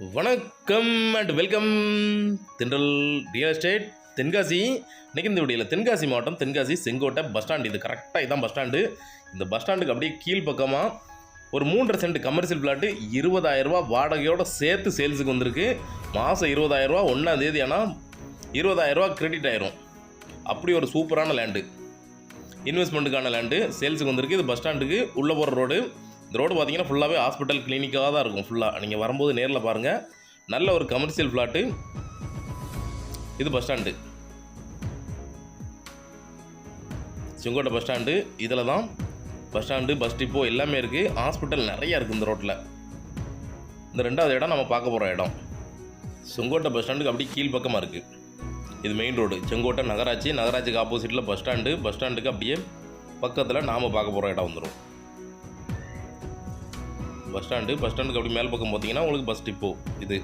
வணக்கம் and welcome Thendral real estate Tenkasi. இன்னைக்கு இந்த வீடியோவில் தென்காசி மாவட்டம் தென்காசி செங்கோட்டை பஸ் ஸ்டாண்டு இது கரெக்டாக இதான் பஸ் ஸ்டாண்டு இந்த பஸ் ஸ்டாண்டுக்கு அப்படியே கீழ்ப்பக்கமாக ஒரு மூன்றரை சென்ட் கமர்ஷியல் பிளாட்டு இருபதாயிரரூபா வாடகையோட சேர்த்து சேல்ஸுக்கு வந்திருக்கு. மாதம் இருபதாயிரரூபா ஒன்றாம் தேதி ஆனால் இருபதாயிரரூபா கிரெடிட் ஆயிரும். அப்படி ஒரு சூப்பரான லேண்டு இன்வெஸ்ட்மெண்ட்டுக்கான லேண்டு சேல்ஸுக்கு வந்திருக்கு. இது பஸ் ஸ்டாண்டுக்கு உள்ளே போகிற ரோடு இந்த ரோடு பார்த்தீங்கன்னா ஃபுல்லாகவே ஹாஸ்பிட்டல் கிளினிக்காக தான் இருக்கும் ஃபுல்லாக நீங்கள் வரும்போது நேரில் பாருங்கள் நல்ல ஒரு கமர்ஷியல் ஃப்ளாட்டு இது bus stand Sengottai bus stand இதில் தான் பஸ் ஸ்டாண்டு பஸ் டிப்போ எல்லாமே இருக்குது ஹாஸ்பிட்டல் நிறையா இருக்குது இந்த ரோட்டில் இந்த ரெண்டாவது இடம் நம்ம பார்க்க போகிற இடம். செங்கோட்டை பஸ் ஸ்டாண்டுக்கு அப்படியே கீழ்ப்பக்கமாக இருக்குது இது மெயின் ரோடு செங்கோட்டை நகராட்சி நகராட்சிக்கு ஆப்போசிட்டில் பஸ் ஸ்டாண்டு பஸ் ஸ்டாண்டுக்கு அப்படியே பக்கத்தில் நாம் பார்க்க போகிற இடம் வந்துடும் பஸ் ஸ்டாண்டு. பஸ் ஸ்டாண்டுக்கு அப்படி மேல் பக்கம் பார்த்தீங்கன்னா உங்களுக்கு பஸ் டிப்போ. இது.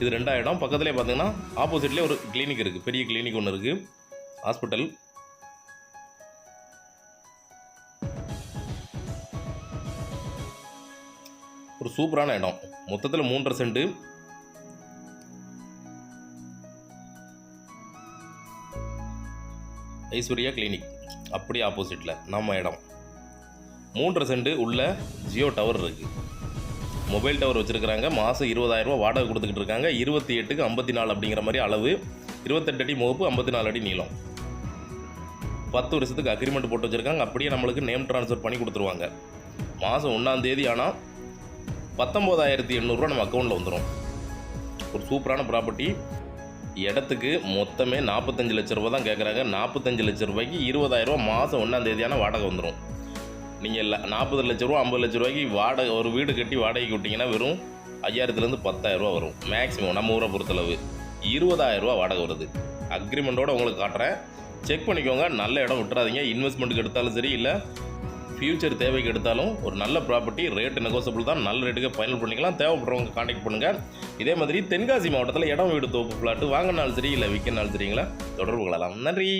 இது ரெண்டாயிரம். இடம் பக்கத்துலேயே பார்த்தீங்கன்னா ஆப்போசிட்லேயே ஒரு கிளினிக் இருக்குது பெரிய கிளினிக் ஒன்று இருக்குது ஹாஸ்பிட்டல் ஒரு சூப்பரான இடம். மொத்தத்தில் மூன்றரை சென்ட். ஐஸ்வர்யா கிளினிக் அப்படியே ஆப்போசிட்டில் நம்ம இடம். மூன்று சென்ட் உள்ள ஜியோ டவர் இருக்குது மொபைல் டவர் வச்சுருக்கிறாங்க. மாதம் இருபதாயிரரூபா வாடகை கொடுத்துக்கிட்டு இருக்காங்க. இருபத்தி எட்டுக்கு ஐம்பத்தி நாலு அப்படிங்கிற மாதிரி அளவு. இருபத்தெட்டு அடி முகப்பு ஐம்பத்தி நாலு அடி நீளம். பத்து வருஷத்துக்கு அக்ரிமெண்ட் போட்டு வச்சுருக்காங்க. அப்படியே நம்மளுக்கு நேம் ட்ரான்ஸ்ஃபர் பண்ணி கொடுத்துருவாங்க. மாதம் ஒன்றாந்தேதி ஆனால் பத்தொம்போதாயிரத்தி எண்ணூறுரூவா நம்ம அக்கௌண்ட்டில் வந்துடும் ஒரு சூப்பரான ப்ராப்பர்ட்டி இடத்துக்கு மொத்தமே நாற்பத்தஞ்சு லட்ச ரூபா தான் கேட்குறாங்க நாற்பத்தஞ்சு லட்ச ரூபாய்க்கு இருபதாயிரரூவா மாதம் ஒன்றாந்தேதியான வாடகை வந்துடும் நீங்கள் இல்லை நாற்பது லட்ச ரூபா ஐம்பது லட்ச ரூபாய்க்கு வாடகை ஒரு வீடு கட்டி வாடகைக்கு விட்டிங்கன்னா வெறும் ஐயாயிரத்துலேருந்து பத்தாயிரரூவா வரும். மேக்ஸிமம் நம்ம ஊரை பொறுத்தளவு. இருபதாயிரரூவா வாடகை வருது. அக்ரிமெண்ட்டோட உங்களுக்கு காட்டுறேன். செக் பண்ணிக்கோங்க. நல்ல இடம் விட்டுறாதீங்க. இன்வெஸ்ட்மெண்ட்டுக்கு எடுத்தாலும் சரி இல்லை ஃப்யூச்சர் தேவைக்கு எடுத்தாலும் ஒரு நல்ல ப்ராப்பர்ட்டி ரேட் நெகோசபிள் தான். நல்ல ரேட்டுக்கு ஃபைனல் பண்ணிக்கலாம். தேவைப்படுறவங்க காண்டாக்ட் பண்ணுங்கள் இதே மாதிரி தென்காசி மாவட்டத்தில் இடம் வீடு தோப்பு ஃப்ளாட்டு வாங்கினாலும் சரி இல்லை விற்கனாலும் சரிங்களா? தொடர்பு கொள்ளலாம். நன்றி.